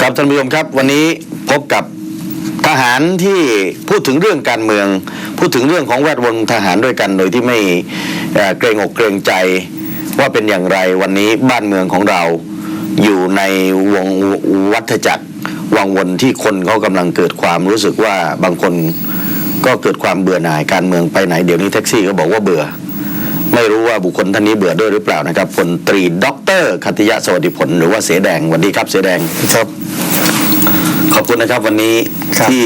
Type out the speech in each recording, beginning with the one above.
ครับท่านผู้ชมครับวันนี้พบกับทหารที่พูดถึงเรื่องการเมือง พูดถึงเรื่องของแวดวงทหารด้วยกัน โดยที่ไม่เกรงอกเกรงใจว่าเป็นอย่างไรวันนี้บ้านเมืองของเราอยู่ในวงวัฏจักรวังวนที่คนเขากำลังเกิดความรู้สึกว่าบางคนก็เกิดความเบื่อหน่ายการเมืองไปไหนเดี๋ยวนี้แท็กซี่ก็บอกว่าเบื่อ ไม่รู้ว่าบุคคลท่านนี้เบื่อด้วยหรือเปล่านะครับพลตรีด็อกเตอร์คัตยะสวัสดิผล หรือว่าเสแดงสวันดีครับเสแดงครับขอบคุณนะครับวันนี้ครับที่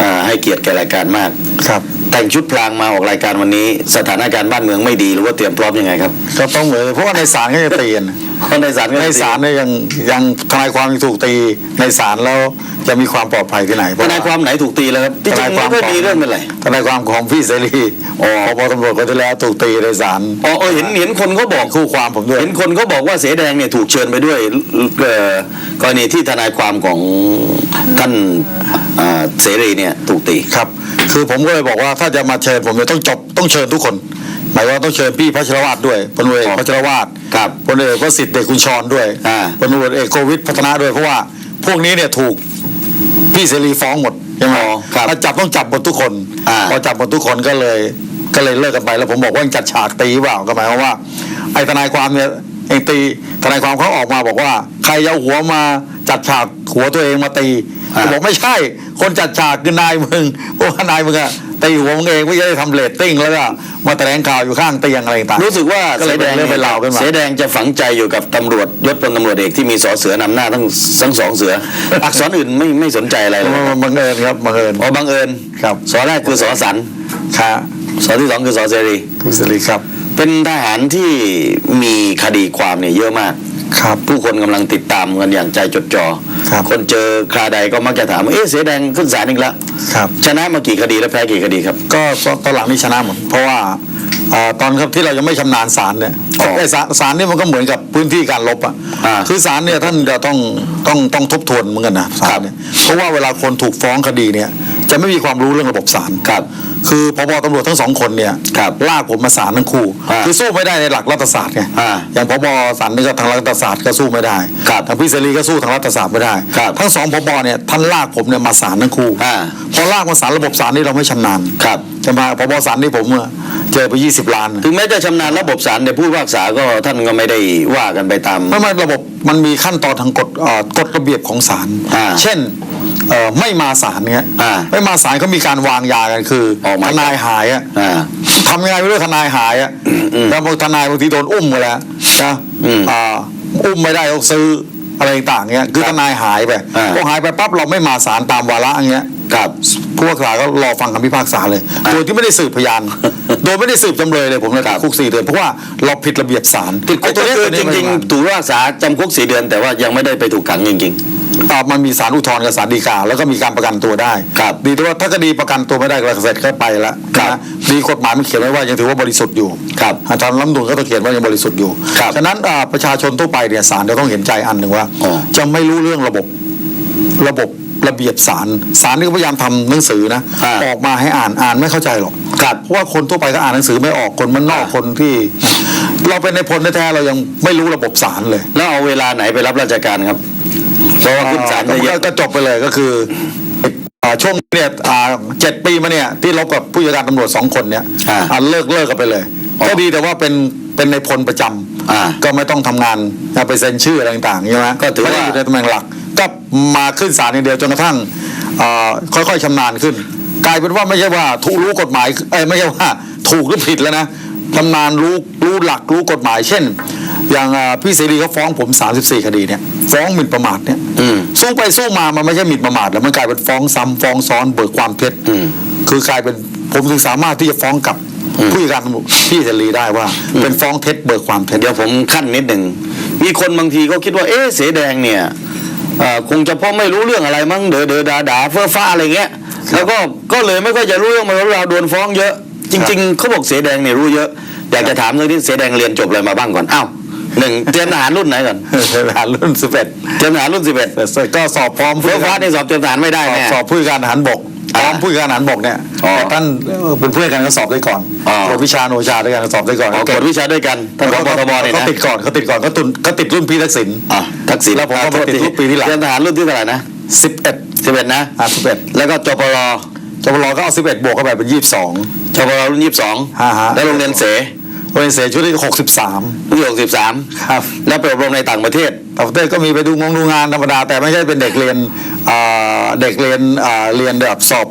อ่าให้เกียรติแก่รายการมากครับแต่งชุดพลางมาออกรายการวันนี้ สถานการณ์บ้านเมืองไม่ดีหรือว่าเตรียมพร้อมยังไงครับก็ต้องเหมือนเพราะว่าในศาลก็จะตีกัน เพราะในศาลก็ในศาลเนี่ยยังยังทนายความยังถูกตีในศาลแล้วจะมีความปลอดภัยที่ไหนทนายความไหนถูกตีแล้วครับที่จริงไม่ค่อยมีเรื่องเป็นไรทนายความของพี่เสรีอ๋อพบตำรวจคนที่แล้วถูกตีในศาลอ๋อเออเห็นเห็นคนเขาบอกคู่ความผมด้วยเห็นคนเขาบอกว่าเสแดงเนี่ยถูกเชิญไปด้วยเอ่อกรณีที่ทนายความของท่านอ่าเสรีเนี่ยถูกตีครับ คือผมก็เลยบอกว่าถ้าจะมาเชิญผมเนี่ยต้องจบต้องเชิญทุกคนห มายว่าต้องเชิญพี่พัชรวาทด้วยพลเอกอ๋อพัชรวาทครับพลเอกประสิทธิ์เดชคุณชรด้วยอ่าพลเอกโควิดพัฒนาด้วยเพราะว่า พวกนี้เนี่ยถูกพี่เสรีฟ้องหมดใช่ไหมอ๋อครับถ้าจับต้องจับหมดทุกคนอ่าพอจับหมดทุกคนก็เลยก็เลยเลิกกันไปแล้วผมบอกว่ายังจัดฉากตีเปล่าก็หมายความว่าไอ้ทนายความเนี่ยเองตีทนายความเขาออกมาบอกว่า ใครจะเอาหัวมาจัดฉากหัวตัวเองมาตีอ่าบอกไม่ใช่ คนจัดฉากคือนายมึงเพราะว่านายมึงอะ ตีหัวมึงเองไม่ใช่ทำเรตติ้งแล้วก็มาแถลงข่าวอยู่ข้างเตียงอะไรต่างๆรู้สึกว่าก็เลยเป็นเรื่องเป็นราวขึ้นมาเสแดงจะฝังใจอยู่กับตำรวจยศพลตำรวจเอกที่มีสอเสือนำหน้าทั้งทั้งสองเสืออักษรอื่นไม่ไม่สนใจอะไรเลยบังเอิญครับบังเอิญอ๋อบังเอิญครับสอแรกคือสอสันครับสอที่สองคือสอเสรีคุณสิริครับ เป็นทหารที่มีคดีความเนี่ยเยอะมากครับผู้คนกำลังติดตามกันอย่างใจจดจ่อ ครับคนเจอคราใดก็มักจะถามว่าเอ๊ะเสแดงขึ้นศาลอีกแล้วครับชนะมากี่คดีแล้วแพ้กี่คดีครับ ก็ตอนหลังนี่ชนะหมดเพราะว่าเอ่อตอนครับที่เรายังไม่ชำนาญศาลเนี่ยอ๋อไอ้ศาลศาลเนี่ยมันก็เหมือนกับพื้นที่การลบอะอ่าคือศาลเนี่ยท่านจะต้องต้องต้องทบทวนเหมือนกันนะศาลเนี่ยเพราะว่าเวลาคนถูกฟ้องคดีเนี่ย จะไม่มีความรู้เรื่องระบบศาลครับ คือพบตำรวจทั้งสองคนเนี่ยครับลากผมมาศาลทั้งคู่อ่าคือสู้ไม่ได้ในหลักรัฐศาสตร์ไงอ่าอย่างพบศาลนี่ก็ทางรัฐศาสตร์ก็สู้ไม่ได้ครับทางพี่เสรีก็สู้ทางรัฐศาสตร์ไม่ได้ครับทั้งสองพบเนี่ยท่านลากผมเนี่ยมาศาลทั้งคู่อ่าพอลากมาศาลระบบศาลนี่เราไม่ชำนาญครับจะมาพบศาลนี่ผมอะเจอไป 20 ล้านถึงแม้จะชำนาญระบบศาลแต่ผู้พิพากษาก็ท่านก็ไม่ได้ว่ากันไปตามไม่ไม่ระบบมันมีขั้นตอนทางกฎเอ่อกฎระเบียบของศาลอ่าเช่น เอ่อไม่มาศาลเงี้ยอ่าไม่มาศาลเขามีการวางยากันคือออกหมายทนายหายอะอ่าทำยังไงไม่รู้ทนายหายอะอืมแล้วบางทนายบางทีโดนอุ้มไปแล้วนะอืมอ่าอุ้มไม่ได้ต้องซื้ออะไรต่างๆเงี้ยคือครัทบนายหายไปอ่าพอหายไปปั๊บเราไม่มาศาลตามวาระอย่างเงี้ยครับผู้พิพากษาก็รอฟังคำพิพากษาเลยอ่าโดยที่ไม่ได้สืบพยาน โดยไม่ได้สืบจำเลยเลยผมเลยติดคุกสี่เดือนเพราะว่าเราผิดระเบียบศาลติดคุกไอ้ตัวก็เนี้ยคือตัวจนี้ไม่ริงได้ๆถูกพิพากษาจำคุกสี่เดือนแต่ว่ายังไม่ได้ไปถูกขังจริงอ่า มันมีศาลอุทธรณ์กับศาลฎีกาแล้วก็มีการประกันตัวได้ครับดีแต่ว่าถ้าคดีประกันตัวไม่ได้ก็เสร็จก็ไปละครับนะดีกฎหมายมันเขียนไว้ว่ายังถือว่าบริสุทธิ์อยู่ครับอาจารย์รัฐธรรมนูลก็ต้องเขียนว่ายังบริสุทธิ์อยู่ครับฉะนั้นอ่าประชาชนทั่วไปเนี่ยศาลจะต้องเห็นใจอันหนึ่งว่าอ๋อจะไม่รู้เรื่องระบบระบบระเบียบศาลศาลนี่ก็พยายามทำหนังสือนะอ่าออกมาให้อ่านอ่านไม่เข้าใจหรอกครับเพราะว่าคนทั่วไปก็อ่านหนังสือไม่ออกคนมันนอกอ่าคนที่ เราเป็นในพลแท้ๆเรายังไม่รู้ระบบศาลเลยๆแล้วเอาเวลาไหนไปรับราชการครับ เพราะว่าขึ้นศาลก็ได้เยอะก็จบไปเลยก็คืออ่าช่วงเนี่ยอ่าเจ็ดปีมาเนี่ยที่ลบกับผู้จัดการตำรวจสองคนเนี่ยอ่าอ่าเลิกเลิกกันไปเลยอ๋อก็ดีแต่ว่าเป็นเป็นในพลประจำอ่าก็ไม่ต้องทำงานอ่าไปเซ็นชื่ออะไรต่างๆใช่ไหมก็ถือว่าไม่ได้อยู่ในตำแหน่งหลัก ก็มาขึ้นศาลอย่างเดียวจนกระทั่งอ่าค่อยๆชำนาญขึ้น กลายเป็นว่าไม่ใช่ว่าถูกรู้กฎหมายเอ้ยไม่ใช่ว่าถูกหรือผิดแล้วนะชำนาญรู้รู้หลักรู้กฎหมาย เช่น อย่างอ่าพี่เสรีเขาฟ้องผม 34 คดีเนี่ยฟ้องหมิ่นประมาทเนี่ยอืมสู้ไปสู้มามันไม่ใช่หมิ่นประมาทแล้วมันกลายเป็นฟ้องซ้ำฟ้องซ้อนเบิกความเท็จอืมคือกลายเป็นผมถึงสามารถที่จะฟ้องกลับอืมผู้จัดการตำรวจพี่เสรีได้ว่า เป็นฟ้องเท็จเบิกความเท็จเดี๋ยวผมขั้นนิดหนึ่งมีคนบางทีก็คิดว่าเอ๊ะเสแดงเนี่ยเอ่อคงจะเพราะไม่รู้เรื่องอะไรมั้งเดอเดอดาดาเฟ้อฟ้าอะไรเงี้ยแล้วก็ก็เลยไม่ค่อยจะรู้เรื่องมาแล้วเราโดนฟ้องเยอะ จริง ๆเขาบอกเสแดงเนี่ยรู้เยอะอยากจะถามเรื่องที่เสแดงเรียนจบอะไรมาบ้างก่อนอ้าว หนึ่งเตรียมทหารรุ่นไหนก่อนทหารรุ่นสิบเอ็ดเตรียมทหารรุ่นสิบเอ็ดก็สอบพร้อมเฟ้อฟ้านี่สอบเตรียมทหารไม่ได้สอบแน่สอบผู้จัดการทหารบกพร้อมผู้การทหารบกเนี่ยอ๋อแต่ท่านเอ่อเป็นเพื่อนกันก็สอบได้ก่อนอ๋อตรวจวิชาโนชาด้วยกันก็สอบได้ก่อนอ๋อกดวิชาด้วยกันท่านผบทบเนี่ยเขานะติดก่อนเขาติดก่อนเขาตุนเขาติดรุ่นพี่ทักษิณอะทักษิณแล้วผมก็มาติดรุ่นปีที่หลังเรียนทหารรุ่นที่เท่าไหร่นะสิบเอ็ดสิบเอ็ดนะอ่าสิบเอ็ดแล้วก็จปรจบรอก็เอาสิบเอ็ดบวกเข้าไปเป็นยี่สิบสองจปรรุ่นยี่สิบสองฮะฮะแล้วโรงเรียนเส โรงเรียนเสียชุดที่หกสิบสามรุ่นหกสิบสามครับ แล้วไปอบรมในต่างประเทศต่างประเทศก็มีไปดูงงดูงานธรรมดา แต่ไม่ใช่เป็นเด็กเรียนอ่าเด็กเรียนอ่าเรียนแบบสอบ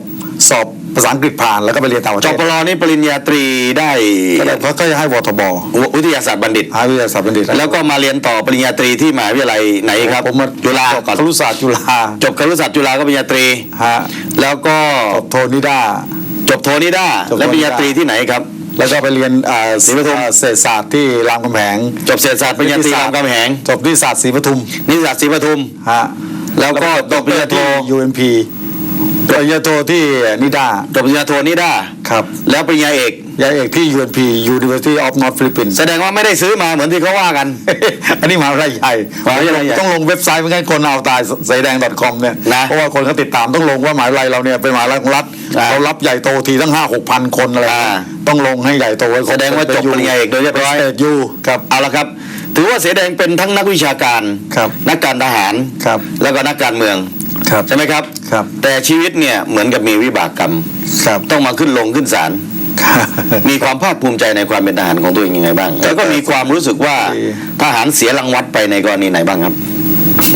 สอบภาษาอังกฤษผ่านแล้วก็ไปเรียนต่างประจเทศปรนี่ปริญญาตรีได้ก็เลยเขาก็จะให้วทบวิทยาศาสตร์บัณฑิตหาวิทยาศาสตร์บัณฑิต แล้วก็มาเรียนต่อปริญญาตรีที่มหาวิทยาลัยไหนครับ ผมมาจุฬาจบก่อนครุศาสตร์จุฬาจบครุศาสตร์จุฬาก็ปริญญาตรีฮะแล้วก็จบโทนิด้าจบโทนิด้าจบโทนิด้าและปริญญาตรีที่ไหนครับ แล้วก็ไปเรียนอ่าศรีปทุมอ่าเศรษฐศาสตร์ที่รามคำแหงจบเศรษฐศาสตร์ปริญญาตรีรามคำแหงจบที่ศาสตร์ศรีปทุมนิสสัตศรีปทุมฮะแล้วก็จบปริญญาโทที่ UMP ปริญญาโทที่นิด้าจบปริญญาโทนิด้าครับแล้วปริญญาเอกยาเอกที่ UNP University of North Philippines แสดงว่าไม่ได้ซื้อมาเหมือนที่เขาว่ากัน อันนี้มหาวิทยาลัยใหญ่มหาวิทยาลัยใหญ่ต้องลงเว็บไซต์ไม่งั้นคนเอาตายสายแดง .com เนี่ยนะเพราะว่าคนเขาติดตามต้องลงว่ามหาวิทยาลัยเราเนี่ยเป็นมหาวิทยาลัยของรัฐอ่าเรารับใหญ่โตทีตั้งห้าหกพันคนอะไรอ่าต้องลงให้ใหญ่โตไว้แสดงว่าจบปริญญาเอกโดยเรียบร้อยเอกยูครับเอาละครับถือว่าเสอแดงเป็นทั้งนักวิชาการครับนักการทหารครับแล้วก็นักการเมือง ครับใช่ไหมครับ ครับ แต่ชีวิตเนี่ยเหมือนกับมีวิบากกรรม ครับต้องมาขึ้นลงขึ้นศาลมีความภาคภูมิใจในความเป็นทหารของตัวเองยังไงบ้าง แล้วก็มีความรู้สึกว่าทหารเสียรางวัลไปในกรณีไหนบ้างครับ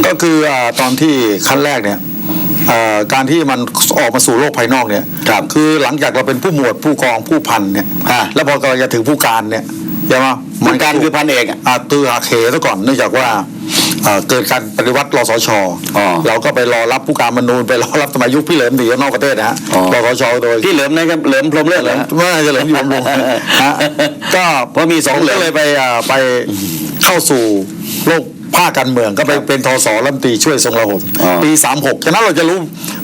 ก็คืออ่าตอนที่ขั้นแรกเนี่ยอ่าการที่มันออกมาสู่โลกภายนอกเนี่ยครับคือหลังจากเราเป็นผู้หมวดผู้กองผู้พันเนี่ยอ่าแล้วพอกำลังจะถึงผู้การเนี่ยใช่ไหมมันการคือพันเอกอะอ่าตือหักเหซะก่อนเนื่องจากว่าอ่า เกิดการปฏิวัติรสชอ๋อเราก็ไปรอรับผู้การมนูนไปรอรับสมัยยุคพี่เหลิมดีนอกประเทศนะฮะอ๋อรสชโดยพี่เหลิมนะครับเหลิมพรหมเลือดเหรอฮะไม่จะเหลิมอยู่บำรุงฮะก็เพราะมีสองเหลิมก็เลยไปอ่าไปเข้าสู่โลกภาคการเมืองก็ไปเป็นทศรัฐมนตรีช่วยทรงระหบอ๋อปี 36ฉะนั้นเราจะรู้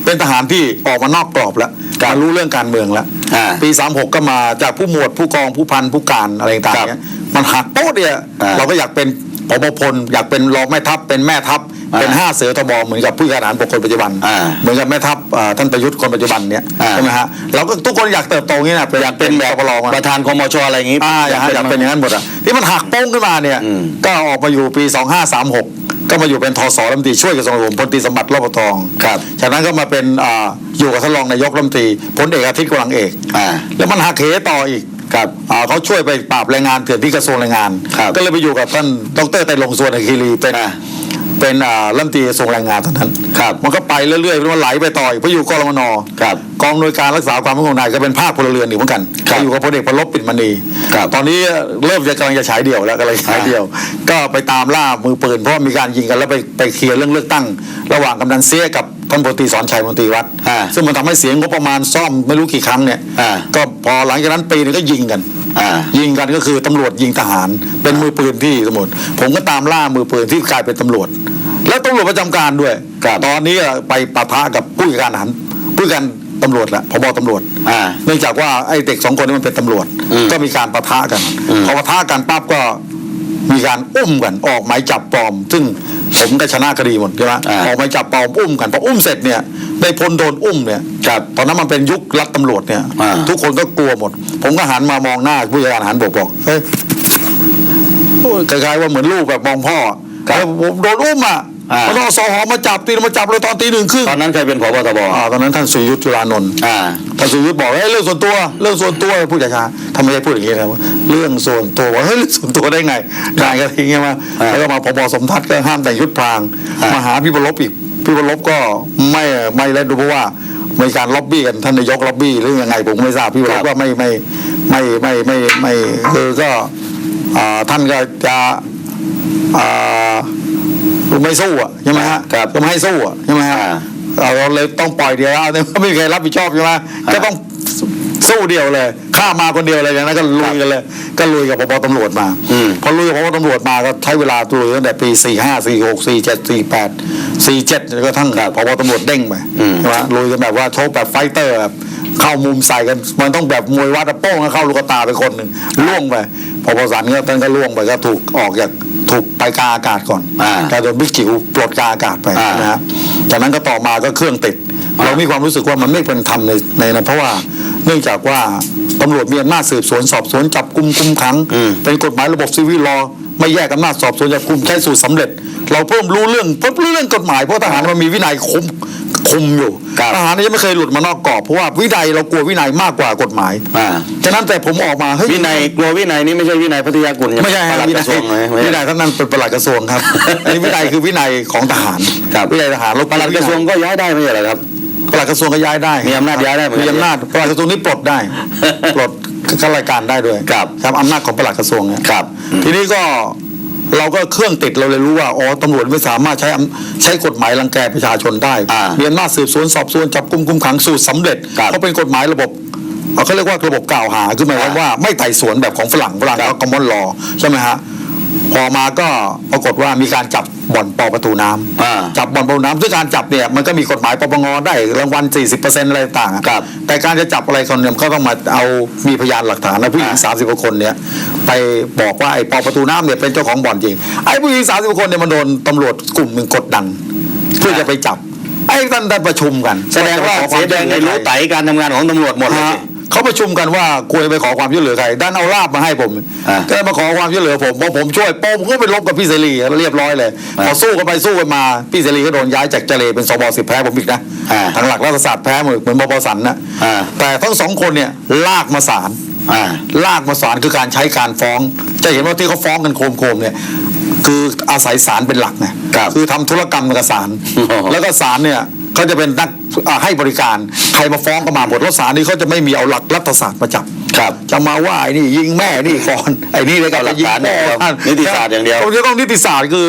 เป็นทหารที่ออกมานอกกรอบแล้วครับมารู้เรื่องการเมืองแล้วอ่าปี 36 ก็มาจากผู้หมวดผู้กองผู้พันผู้การอะไรต่างครับๆเนี้ยมันหักโป๊ะเนี่ยอ่าเราก็อยากเป็น ผบพลอยากเป็นรองแม่ทัพเป็นแม่ทัพอ่าเป็นห้าเสือทบเหมือนกับผู้การทหารบกคนปัจจุบันอ่าเหมือนกับแม่ทัพอ่าท่านประยุทธ์คนปัจจุบันเนี่ยอ่าใช่ไหมฮะเราก็ทุกคนอยากเติบโตอย่างนี้นะอยากเป็นแบบปลมาประธานคมชอะไรอย่างนี้อ่าอยากอยากเป็นอย่างนั้นหมดอะที่มันหักโป้งขึ้นมาเนี่ยอืมก็ออกมาอยู่ปี 2536 ก็มาอยู่เป็นทศรัฐมนตรีช่วยกระทรวงกลาโหมพลตรีสมบัติรอบทองครับจากนั้นก็มาเป็นอ่าอยู่กับท่านรองนายกรัฐมนตรีพลเอกอาทิตย์กำลังเอกอ่าแล้วมันหักเหต่ออีก ครับอ่าเขาช่วยไปปราบแรงงานเถื่อนที่กระทรวงแรงงาน ครับ ก็เลยไปอยู่กับท่านดรไตรลงค์สวนคีรีเป็นอ่า เป็นอ่ารัฐมนตรีกระทรวงแรงงานตอนนั้นครับมันก็ไปเรื่อยๆมันไหลไปต่ออีกเพราะอยู่กรมนครับกองหน่วยการรักษาความมั่นคงในก็เป็นภาคพลเรือนอยู่เหมือนกันครับก็อยู่กับพลเอกพลบปิ่นมณีครับตอนนี้เริ่มจะกำลังจะฉายเดี่ยวแล้วกำลังจะฉายเดี่ยว ก็ไปตามล่ามือปืนเพราะว่ามีการยิงกันแล้วไปไปเคลียร์เรื่องเลือกตั้ง ระหว่างกำนันเสียกับท่านพลตรีสอนชัยมนตรีวัดอ่าซึ่งมันทำให้เสียงบประมาณซ่อมไม่รู้กี่ครั้งเนี่ยอ่าก็พอหลังจากนั้นปีนึงก็ยิงกันอ่า ยิงกันก็คือตำรวจยิงทหาร เป็นมือปืนที่สมุนผมก็ตามล่ามือปืนที่กลายเป็นตำรวจ แล้วตำรวจประจำการด้วยครับตอนนี้อะไปปะทะกับผู้จัดการทหารผู้จัดการตำรวจแหละพบตำรวจอ่าเนื่องจากว่าไอ้เด็กสองคนนี้มันเป็นตำรวจอืมก็มีการปะทะกันอืมพอปะทะกันปั๊บก็มีการอุ้มกันออกหมายจับปลอม ซึ่ง ผมก็ชนะคดีหมดใช่ไหมอ่า ออกหมายจับปลอมอุ้มกันพออุ้มเสร็จเนี่ยได้พลโดนอุ้มเนี่ย ครับ ตอนนั้นมันเป็นยุครัฐตำรวจเนี่ย อ่า ทุกคนก็กลัวหมด ผมก็หันมามองหน้าผู้จัดการทหารบกบอกเฮ้ยโอ้ยคล้ายๆว่าเหมือนลูกแบบมองพ่อครับแล้วผมโดนอุ้มอะ อ่ามันเอาสอหอมาจับตีนมาจับเลยตอนตีหนึ่งครึ่งตอนนั้นใครเป็นผบทบอ่าตอนนั้นท่านสุยุทธจุลานนท์อ่าท่านสุยุทธบอกเฮ้ยเรื่องส่วนตัว เรื่องส่วนตัวพูดช้าๆทำไมได้พูดอย่างนี้นะว่าเรื่องส่วนตัวว่าเฮ้ยเรื่องส่วนตัวได้ไงนายก็ทิ้งใช่ไหมอ่าแล้วก็มาพบสมทัศน์ก็ห้ามแต่งยุทธพรางอ่ามมาหาพี่บรลบอีกพี่บรลบก็ไม่ไม่เล่นดูเพราะว่ามีการล็อบบี้กันท่านนายกล็อบบี้หรือยังไงผมไม่ทราบพี่บรลบก็ไม่ไม่ไม่ไม่ไม่ไม่คือก็อ่าท่านก็จะอ่า ไม่สู้อะใช่ไหมฮะครับก็ไม่ให้สู้อะใช่ไหมฮะอ่าเราเลยต้องปล่อยเดียวเอาเนี่ยไม่มีใครรับผิดชอบใช่ไหมก็ต้องสู้เดียวเลยข้ามาคนเดียวเลยอย่างนั้นก็ลุยกันเลย ก็ลุยกับพบตำรวจมาอืมพอลุยกับพบตำรวจมาก็ใช้เวลาลุยตั้งแต่ปี4 5 4 6 4 7 4 8 4 7จนกระทั่งพบตำรวจเด้งไปอืมใช่ไหมลุยกันแบบว่าโชกแบบไฟเตอร์แบบเข้ามุมใส่กันมันต้องแบบมวยวัดอะโป้งแล้วเข้าลูกตาไปคนหนึ่งล่วงไป พอพสันก็ท่านก็ล่วงไปก็ถูกออกจากถูกไปกาอากาศก่อนอ่าแต่โดนบิ๊กจิ๋วปลดกาอากาศไปอ่านนะฮะจากนั้นก็ต่อมาก็เครื่องติดอ่าเรามีความรู้สึกว่ามันไม่เป็นธรรมในในนั้นเพราะว่าเนื่องจากว่าตำรวจมีอำนาจสืบสวนสอบสวนจับกุมคุมขัง เป็นกฎหมายระบบซีวิลลอไม่แยกอำนาจสอบสวนจับกุมใช้สูตรสำเร็จ เราเพิ่มรู้เรื่องเพิ่มรู้เรื่องกฎหมายเพราะทหารมันมีวินัยคุม คุมอยู่ครับทหารนี่ยังไม่เคยหลุดมานอกกรอบเพราะว่าวินัยเรากลัววินัยมากกว่ากฎหมายอ่าฉะนั้นแต่ผมออกมาเฮ้ยวินัยกลัววินัยนี่ไม่ใช่วินัยพัทยากุลไม่ใช่ปฮะลัดวิกนัระทรวงไหมยไม่วิใช่นัยท่านนั้นเป็นประหลัดกระทรวงครับอันนี้วินัยคือวินัยของทหารครับวินัยทหารเราปลัดกระทรวงก็ย้ายได้ไม่ใช่เหรอครับปลัดกระทรวงก็ย้ายได้ มีอำนาจย้ายได้เหมือนกันมีอำนาจปลัดกระทรวงนี่ปลดได้ปลดข้าราชการได้ด้วยครับครับอำนาจของปลัดกระทรวงเนี่ยครับทีนี้ก็ เราก็เครื่องติดเราเลยรู้ว่าอ๋อตำรวจไม่สามารถใช้อำใช้กฎหมายรังแกประชาชนได้อ่ามีมีอำนาจสืบสวนสอบสวนจับกุมคุมขังสูตรสำเร็จครับเขาเป็นกฎหมายระบบเอ่อเขาเรียกว่าระบบกล่าวหาคือหมายความอ่าว่าไม่ไต่สวนแบบของฝรั่งฝรั่งครับเขาคอมมอนลอใช่ไหมฮะ พอมาก็ปรากฏว่ามีการจับบ่อนปอประตูน้ำอ่าจับบ่อนประตูน้ำซึ่งการจับเนี่ยมันก็มีกฎหมายปปงได้รางวัล 40%อะไรต่างๆอะครับแต่การจะจับอะไรคนเนี่ยมันก็ต้องมาเอามีพยานหลักฐานนะผู้หญิงอ่าสามสิบกว่าคนเนี่ยไปบอกว่าไอ้ปอประตูน้ำเนี่ยเป็นเจ้าของบ่อนจริงไอ้ผู้หญิงสามสิบกว่าคนเนี่ยมันโดนตำรวจกลุ่มหนึ่งกดดันเพื่อจะไปจับไอ้ท่านได้ประชุมกัน แสดงว่าเสียแดงในรู้ไตการทำงานของตำรวจหมดเลยฮะสิ เขาประชุมกันว่าควรจะไปขอความช่วยเหลือใครด้านเอาลาบมาให้ผมอ่าก็เลยมาขอความช่วยเหลือผมพอผมช่วยโป้ผมก็ไปลบกับพี่เสรีเรียบร้อยเลยอ่าพอสู้กันไปสู้กันมาพี่เสรีก็โดนย้ายจากเจเลเป็นสบสิบแพ้ผมอีกนะอ่าทางหลักรัฐศาสตร์แพ้เหมือนเหมือนบปสันนะอ่าแต่ทั้งสองคนเนี่ยลากมาศาลอ่าลากมาศาลคือการใช้การฟ้อง จะเห็นว่าที่เขาฟ้องกันโคมๆเนี่ยคืออาศัยศาลเป็นหลักนะครับอทำธุรกรรมกับศาลอ๋อแล้วก็ศาลเนี่ย เขาจะเป็นนักอ่าให้บริการใครมาฟ้องก็มาหมดแล้วศาลนี่เขาจะไม่มีเอาหลักรัฐศาสตร์มาจับครับจะมาว่าไอ้นี่ยิงแม่นี่ก่อนไอ้นี่เลยกับเอาหลักยิงฐานแม่อย่างเดียวท่านนิติศาสตร์อย่างเดียวผมจะต้องนิติศาสตร์คือ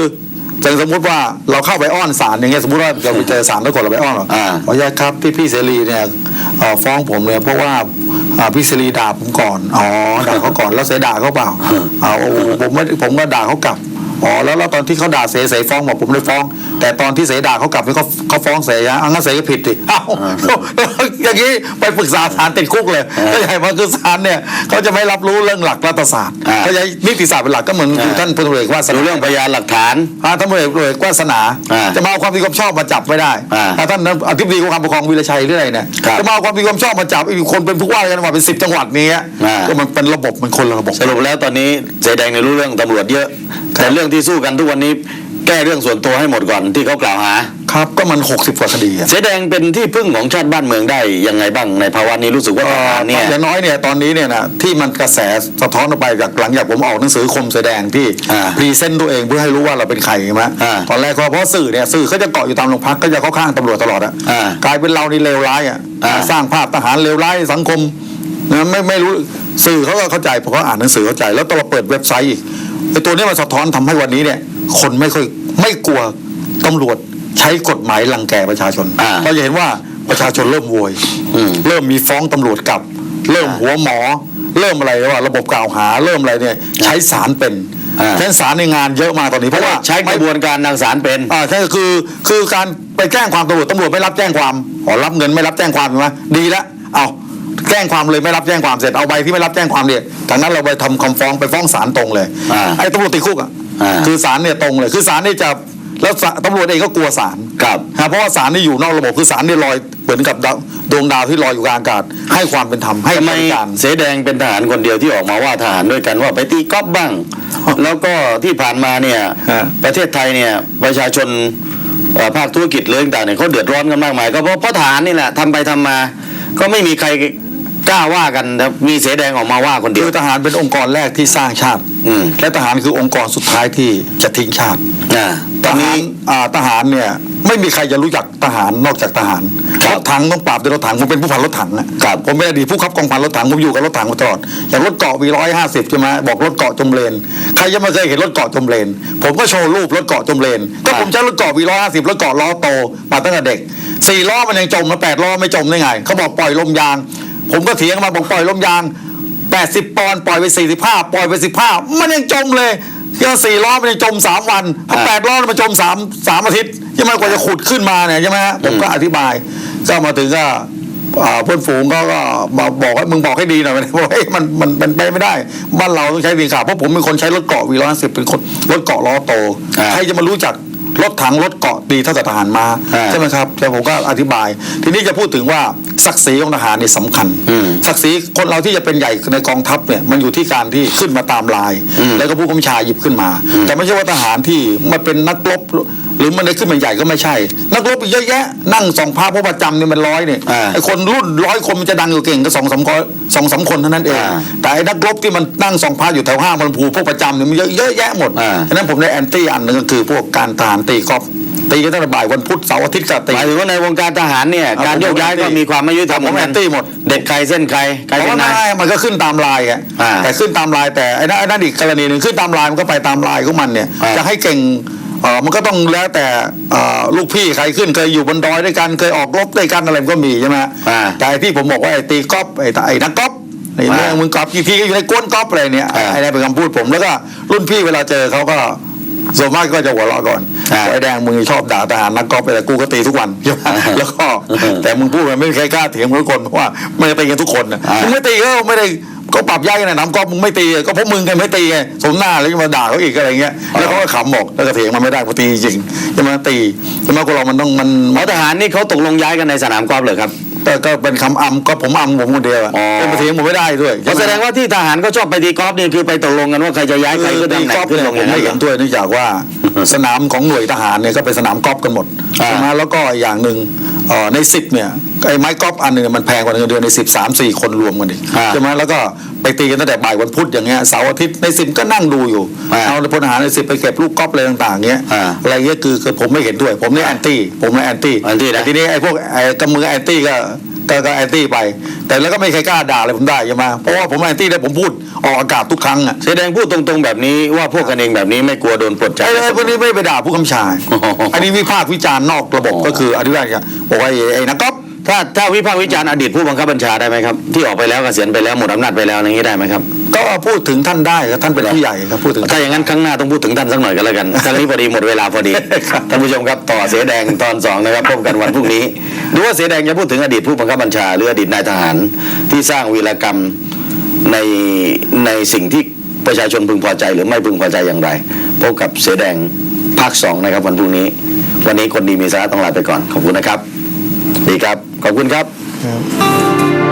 อย่างสมมติว่าเราเข้าไปอ้อนศาลอย่างเงี้ยสมมติว่าเราไปเจอศาลแล้วคนเราไปอ้อนหรออ่าขออนุญาตครับที่พี่เสรีเนี่ยเอ่อฟ้องผมเนี่ยเพราะว่าอ่าพี่เสรีด่าผมก่อนอ๋อด่าเขาก่อนแล้วเสยด่าเขาเปล่าอ่าโอ้ผมไม่ผมก็ด่าเขากลับ อ๋อแล้วแล้วตอนที่เขาด่าเสยเสยฟ้องบอกผมเลยฟ้อง แต่ตอนที่เสยด่าเขากลับเนี่ยเขาเขาฟ้องเสยอะงั้นเสยก็ผิดดิอ้าวอย่างนี้ไปปรึกษาศาลติดคุกเลยก็ใหญ่มาคือศาลเนี่ยเขาจะไม่รับรู้เรื่องหลักรัฐศาสตร์อ่าเขาจะนิติศาสตร์เป็นหลักก็เหมือนอ่าท่านพลตำรวจเอกว่าสดูนาเรื่องพยานหลักฐานอ่าท่านพลเอกเอกวาสนาอ่าจะมาเอาความผิดความชอบมาจับไม่ได้อ่าถ้าท่านอธิบดีกรมการปกครองวีระชัยเรื่อยเนี่ยครับจะมาเอาความผิดความชอบมาจับอีกคนเป็นผู้ว่าราชการจังหวัดเป็นสิบจังหวัดนี้อ่าก็มันเป็นระบบมันคนละระบบสรุปแล้วตอนนี้เสียแดงในรู้เรื่องตำรวจเยอะ แต่เรื่องที่สู้กันทุกวันนี้แก้เรื่องส่วนตัวให้หมดก่อนที่เขากล่าวหา ครับก็มันหกสิบกว่าคดีอะเสียแดงเป็นที่พึ่งของชาติบ้านเมืองได้ยังไงบ้างในภาวะนี้รู้สึกว่าทหารเนี่ย อย่างน้อยเนี่ยตอนนี้เนี่ยนะที่มันกระแสสะท้อนออกไปจากหลังจากผมออกหนังสือคมแสดงที่อ่าพรีเซนต์ตัวเองเพื่อให้รู้ว่าเราเป็นใครใช่ไหมอ่าตอนแรกก็เพราะสื่อเนี่ยสื่อเขาจะเกาะอยู่ตามโรงพักก็จะเข้าข้างตำรวจตลอดอะอ่ากลายเป็นเรานี่เลวร้ายอะอ่า สร้างภาพทหารเลวร้ายสังคมนะไม่ไม่รู้สื่อเขาก็เข้าใจเพราะเขาอ่านหนังสือเข้าใจ แล้วตอนเราเปิดเว็บไซต์อีก ไอ้ตัวนี้มันสะท้อนทำให้วันนี้เนี่ย คนไม่ค่อยไม่กลัวตำรวจใช้กฎหมายรังแกประชาชนอ่าเราจะเห็นว่าประชาชนเริ่มโวยอืมเริ่มมีฟ้องตำรวจกลับ เริ่มอ่าหัวหมอ เริ่มอะไรว่า ระบบกล่าวหาเริ่มอะไรเนี่ย ใช้สารเป็นอ่าใช้สารในงานเยอะมากตอนนี้เพราะว่าใช้กระบวนการทางศาลเป็นอ่าใช่คือคือการไปแจ้งความตำรวจตำรวจไม่รับแจ้งความอ๋อรับเงินไม่รับแจ้งความใช่ไหมดีแล้วเอา แจ้งความเลยไม่รับแจ้งความเสร็จเอาใบที่ไม่รับแจ้งความเนี่ยทางนั้นเราไปทำคำฟ้องไปฟ้องศาลตรงเลยอ่าไอ้ตำรวจติดคุกอะอ่าคือศาลเนี่ยตรงเลย คือศาลนี่จะแล้วศาลตำรวจเองก็กลัวศาลครับนะเพราะว่าศาลนี่อยู่นอกระบบคือศาลนี่ลอยเหมือนกับดาวดวงดาวที่ลอยอยู่กลางอากาศ ให้ความเป็นธรรมให้ทำไมบริการเสแดงเป็นทหารคนเดียวที่ออกมาว่าทหารด้วยกันว่าไปตีก๊อบบ้าง แล้วก็ที่ผ่านมาเนี่ยฮะประเทศไทยเนี่ยประชาชนเอ่อภาคธุรกิจเรื่องต่างๆเนี่ยเขาเดือดร้อนกันมากมาย ก็เพราะเพราะทหารนี่แหละทำไปทำมา ก็ไม่มีใคร กล้าว่ากันนะมีเสแดงออกมาว่าคนเดียคืวอทหารเป็นองค์กรแรกที่สร้างชาติอืมและทหารคือองค์กรสุดท้ายที่จะทิ้งชาติอ่าตทอนหานี้รอ่าทหารเนี่ยไม่มีใครจะรู้จักทหารนอกจากทหารครัรบถถังต้องปราบด้วยรถถังผมเป็นผู้พันรถถังนะครับผมเป็นอดีตผู้ขับกองพันรถถังผมอยู่กับรถถังมาตลอดอย่างรถเกาะมีร้อยห้าสิบใช่ไหมบอกรถเกาะจมเลนใครยังไม่เคยเห็นรถเกาะจมเลน ผมก็โชว์รูปรถเกาะจมเลนก็ผมใช้รถเกาะวีร้อยห้าสิบรถเกาะล้อโตมาตั้งแต่เด็กสี่ล้อมันยังจมมาแปดล้อไม่จมได้ไงเขาบอกปล่อยลมยาง ผมก็เถียงมาบอกปล่อยลมยาง 80 ปอนด์ปล่อยไป 45 ปล่อยไป 15 มันยังจมเลยเที่ยวสี่ล้อมันยังจม3วันถ้าอ่าแปดล้อมันจม3 3อาทิตย์ใช่ไหมกว่าจะขุดขึ้นมาเนี่ยใช่ไหมฮะผมก็อธิบาย ก็มาถึงก็อ่าเพื่อนฝูงก็ก็มาบอกว่ามึงบอกให้ดีหน่อยบอกเฮ้ยมันมันมันไปไม่ได้ บ้านเราต้องใช้ดีข่าวเพราะผมเป็นคนใช้รถเกาะวีร้อยสิบเป็นคนรถเกาะล้อโตอ่าใครจะมารู้จัก รถถังรถเกาะดีเท่ากับทหารมาอ่าใช่ไหมครับแต่ผมก็อธิบาย ทีนี้จะพูดถึงว่าศักดิ์ศรีของทหารนี่สำคัญอืม ศักดิ์ศรีคนเราที่จะเป็นใหญ่ในกองทัพเนี่ยมันอยู่ที่การที่ขึ้นมาตามลายอืมแล้วก็ผู้กำกับชาหยิบขึ้นมา แต่ไม่ใช่ว่าทหารที่มาเป็นนักรบหรือมันได้ขึ้นมาใหญ่ก็ไม่ใช่ นักรบอีกเยอะแยะ นั่งสองพระพระประจำเนี่ยมันร้อยเนี่ยอ่าไอ้คนรุ่นร้อยคนมันจะดังอยู่เก่งก็สองสามคนสองสามคนเท่านั้นเองอ่าแต่ไอ้นักรบที่มันนั่งสองพระอยู่แถวห้างมันภูพวกประจำเนี่ยมันเยอะเยอะแยะหมดอ่าฉะนั้นผมได้แอนตี้อันหนึ่งก็คือพวกการทหารตีกอล์ฟ ตีกันตั้งแต่บ่ายวันพุธเสาร์อาทิตย์ก็ตี หมายถึงว่าในวงการทหารเนี่ยอะการโยกย้ายผมก็แอนตี้มีความไม่ยุติธรรมผมแอนตี้หมด เด็ดใครเส้นใครใครเพเป็ราะนว่านายมันก็ขึ้นตามลายอะอ่าแต่ขึ้นตามลายแต่ไอ้นั่นไอ้นั่นอีกกรณีหนึ่งขึ้นตามลายมันก็ไปตามลายของมันเนี่ยอ่า จะให้เก่งเออมันก็ต้องแล้วแต่เอ่อลูกพี่ใครขึ้นเคยอยู่บนดอยด้วยกันเคยออกรบด้วยกันอะไรมันก็มีใช่ไหมอ่าแต่ไอ้ที่ผมบอกว่าไอ้ตีกอล์ฟไอ้ไอ้นักกอล์ฟไอ้เรื่องอ่ามึมึงกอล์ฟกี่ทีก็อยู่ในก้นกอล์ฟอะไรเนี่ยอ่า ไอ้นี่นเป็นคำพูดผมแล้วก็รุ่นพี่เวลาเจอเขาก็ ส่วนมากก็จะหัวเราะก่อนอ่าไอ้แดงมึงชอบด่าทหารนักกอล์ฟแต่กูก็ตีทุกวันใช่ไหมอ่าแล้วก็แต่มึงพูดมันไม่มีใครกล้าเถียงมึงทุกคนเพราะว่าไม่ได้ตีกันทุกคนนะอ่ามึมึงไม่ตีก็ไม่ได้ก็ปรับย้ายกันนะน้ำกอล์ฟมึงไม่ตีก็เพราะมึงกันไม่ตีไงสมหน้าแล้วจะมาด่าเขาอีกอะไรเงี้ยแล้วเขาก็ขำบอกแล้วก็เถียงมันไม่ได้เพราะตีจริงใช่ไหมตีใช่ไหมคนเรามันต้องมันหมอทหารนี่เขาตกลงย้ายกันในสนามกอล์ฟเลยครับ แต่ก็เป็นคำอำก็ผมอำผมคนเดียวอะอ๋อ เป็นมาเถียงผมไม่ได้ด้วยก็แสดงว่าที่ทหารก็ชอบไปตีกอล์ฟนี่คือไปตกลงกันว่าใครจะย้ายใครคือก็ตีตำแหน่กอล์งฟขึ้นเนี่ยลงผอย่ามงนั้ไม่นเหรเห็อนด้วยเนื่องจากว่า สนามของหน่วยทหารเนี่ยก็เป็นสนามกอล์ฟกันหมดอ่า ใช่ไหมแล้วก็อย่างหนึ่งเอ่อ ในสิบเนี่ยไอ้ไม้กอล์ฟอันหนึงมันแพงกว่าเงินเดือนในสิบสามสี่คนรวมกันดิอ่าใช่ไหมแล้วก็ไปตีกันตั้งแต่บ่ายวันพุธอย่างเงี้ยเสาร์อาทิตย์ในสิบก็นั่งดูอยู่อ่าเอาพลทหารในสิบไปเก็บลูกกอล์ฟอะไรต่างๆเงี้ยอ่าอะไรเงี้ยคือคือผมไม่เห็นด้วย ผมนี่แอนตี้ผมนี่แอนตี้แอนตี้นะแต่ทีนี้ไอ้พวกไอ้กำมือแอนตี้ก็ ก็ก็แอนตี้ไป แต่แล้วก็ไม่มีใครกล้าด่าอะไรผมได้ใช่ไหมเพราะว่าผมแอนตี้ได้ผมพูดออกอากาศทุกครั้งอะแสดงพูดตรงๆแบบนี้ว่าพวกกันเองแบบนี้ไม่กลัวโดนปลดจากไอ้ไอ้พวกนี้ไม่ไปด่าผู้กำชาอ๋ออัอันนี้วิพากษ์วิจารณ์นอกระบบอ๋อก็คืออธิบายกันบอกว่าไอ้ไอ้นักกอล์ฟถ้าถ้าวิพากษ์วิจารณ์อดีตผู้บังคับบัญชาได้ไหมครับที่ออกไปแล้วเกษียณไปแล้วหมดอำนาจไปแล้วอย่างนี้ได้ไหมครับก็พูดถึงท่านได้ครับท่านเป็นผู้ใหญ่ครับพูดถึงถ้าอย่างนั้นครั้งหน้าต้องพูดถึงท่านสักหน่อยกันแล้วกันครั้งนี้พอดีหมดเวลาพอดีครับท่านผู้ชมครับต่อเสียแดงตอนสองนะครับพบกันวันพรุ่งนี้ ดูว่าเสียแดงจะพูดถึงอดีตผู้บังคับบัญชา หรืออดีตนายทหารที่สร้างวีรกรรมในในสิ่งที่ประชาชนพึงพอใจหรือไม่พึงพอใจอย่างไรพบกับเสียแดงภาคสองนะครับวันพรุ่งนี้ วันนี้คนดีมีสาระต้องลาไปก่อนขอบคุณนะครับ ดีครับ ขอบคุณครับ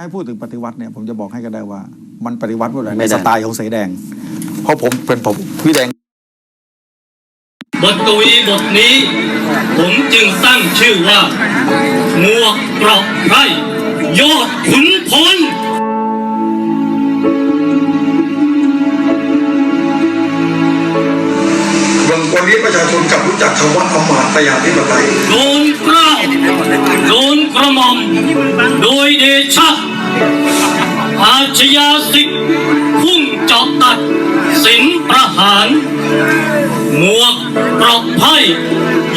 ให้พูดถึงปฏิวัติเนี่ยผมจะบอกให้ก็ได้ว่า มันปฏิวัติว่าอะไรไม่ในได้สไตล์ของเสแดง เพราะผมเป็นผมพี่แดงบทกวีบทนี้ ผมจึงตั้งชื่อว่าหมวกเกราะไพร่ยอดขุนพลวันนี้ประชาชนกลับรู้จักคำว่าอำมาตยาธิปไตยโดนเกล้าโดน กระหม่อม โดยเดชะอาชญาสิทธิ์พุ่งเจาะตัด สินประหาร หมวกเกราะไพ่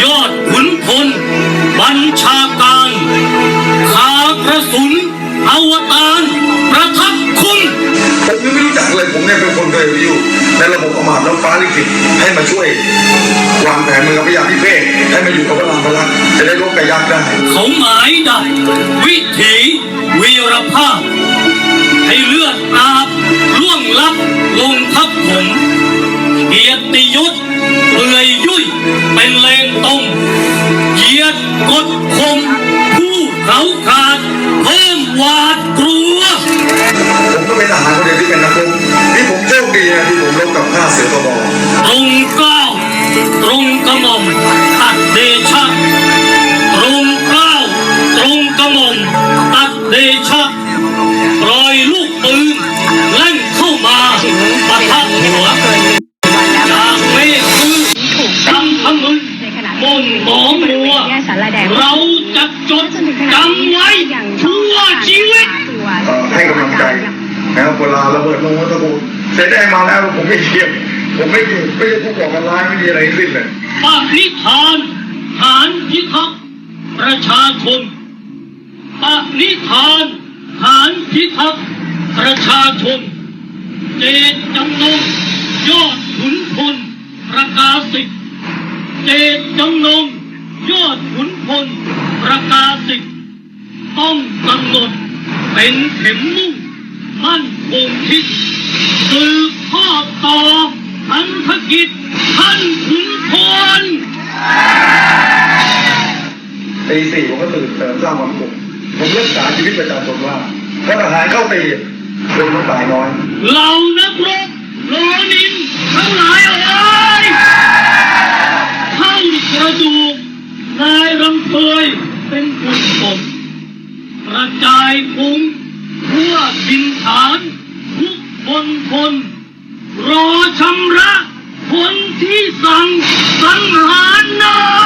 ยอดขุนพล บัญชาการขากระสุน อวตารประทับคุณ ผมยังไม่รู้จักเลยผมเนี่ยเป็นคนเคยอยู่ ในระบบอมาตย์น้ำฟ้าลิขิตให้มาช่วยวางแผนมือกับพยาพิเภกให้มาอยู่กับพระรามพลักจะได้ลบกับยักได้เขาหมายดักวิถีวีรภาพ ให้เลือดอาบล่วงลับลงทับผมเกียรติยศเปื่อยยุ่ยเป็นเลงตรงเหยียดกดข่ม ทักษ์ประชาชนปณิธานฐานพิทักษ์ประชาชน เจตจำนงยอดขุนพลประกาศิษย์เจตจำนงยอดขุนพลประกาศิษย์ต้องกำหนดเป็นเข็มมุ่งมั่นคงคิดสืบทอดต่อพันธกิจท่านขุนพล ตีสี่ผมก็ตื่นเติมสร้างความสุขผมรักษาชีวิตประชาชนว่าถ้าทหารเข้าตีคนต้องตายน้อยเหล่านักรบโลนินทั้งหลายเอ้ยเท่ากระดูกนายรำเพยเป็นกุศลกระจายฟุ้งทั่วดินฐาน ทุกคนคน รอชำระ คนที่สั่งสังหารนา